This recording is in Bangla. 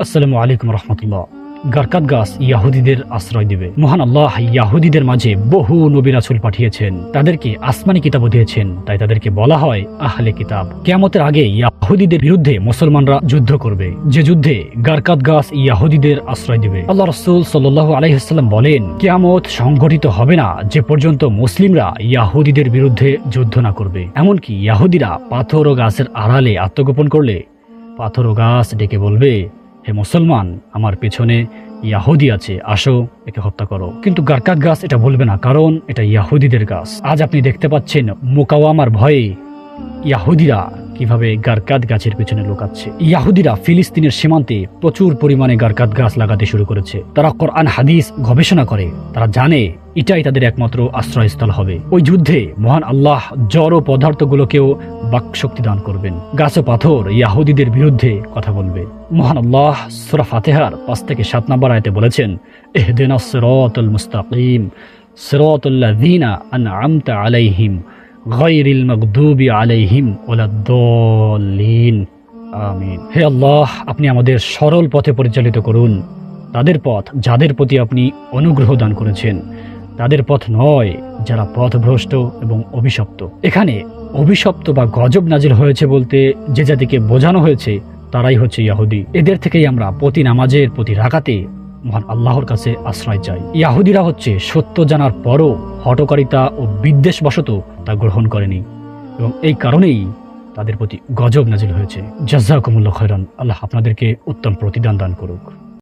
আসসালামু আলাইকুম রহমতুল্লাহ। গারকাত গাছ ইয়াহুদিদের আশ্রয় দিবে। মহান আল্লাহ ইয়াহুদিদের মাঝে বহু নবী রাসূল পাঠিয়েছেন। তাদেরকে আসমানি কিতাবও দিয়েছেন। তাই তাদেরকে বলা হয় আহলে কিতাব। কেয়ামতের আগে ইয়াহুদিদের বিরুদ্ধে মুসলমানরা যুদ্ধ করবে। যে যুদ্ধে গারকাত গাছ ইয়াহুদিদের আশ্রয় দিবে। আল্লাহ রসুল সাল্লাহ আলাইহাল্লাম বলেন, কেয়ামত সংঘটিত হবে না যে পর্যন্ত মুসলিমরা ইয়াহুদিদের বিরুদ্ধে যুদ্ধ না করবে। এমনকি ইয়াহুদিরা পাথর ও গাছের আড়ালে আত্মগোপন করলে পাথর ও গাছ ডেকে বলবে হে মুসলমান, আমার পেছনে ইয়াহুদি আছে, আসো, একে হত্যা করো। কিন্তু গারকাত গাছ এটা বলবে না, কারণ এটা ইয়াহুদিদের গাছ। আজ আপনি দেখতে পাচ্ছেন মোকাওয়ামার ভয়ে ইয়াহুদিরা কীভাবে গারকাত গাছের পেছনে লুকাচ্ছে। ইয়াহুদিরা ফিলিস্তিনের সীমান্তে প্রচুর পরিমাণে গারকাত গাছ লাগাতে শুরু করেছে। তারা কোরআন, হাদিস গবেষণা করে। তারা জানে এটাই তাদের একমাত্র আশ্রয়স্থল হবে। ওই যুদ্ধে মহান আল্লাহ জড় পদার্থগুলোকেও বাকশক্তি দান করবেন। গাছ পাথর ইয়াহুদিদের বিরুদ্ধে কথা বলবে। মহান আল্লাহ সুরা ফাতেহার পাঁচ থেকে সাত নম্বর আয়তে বলেছেন এহদিনা সিরাতুল মুস্তাকিম, সিরাতুল্লাযীনা আনআমতা আলাইহিম গায়রিল মাগদুবি আলাইহিম ওয়ালাদ-দাল্লিন আমিন। হে আল্লাহ, আপনি আমাদের সরল পথে পরিচালিত করুন। তাদের পথ যাদের প্রতি আপনি অনুগ্রহ দান করেছেন, তাদের পথ নয় যারা পথভ্রষ্ট এবং অভিশপ্ত। এখানে অভিশপ্ত বা গজব নাজিল হয়েছে বলতে যে জাতিকে বোঝানো হয়েছে, তারাই হচ্ছে ইয়াহুদি। এদের থেকেই আমরা প্রতি নামাজের, প্রতি রাখাতে মহান আল্লাহর কাছে আশ্রয় চাই। ইয়াহুদিরা হচ্ছে সত্য জানার পরও হটকারিতা ও বিদ্বেষবশত তা গ্রহণ করেনি এবং এই কারণেই তাদের প্রতি গজব নাজিল হয়েছে। জাজাকুমুল্লাহ খৈরান আল্লাহ আপনাদেরকে উত্তম প্রতিদান দান করুক।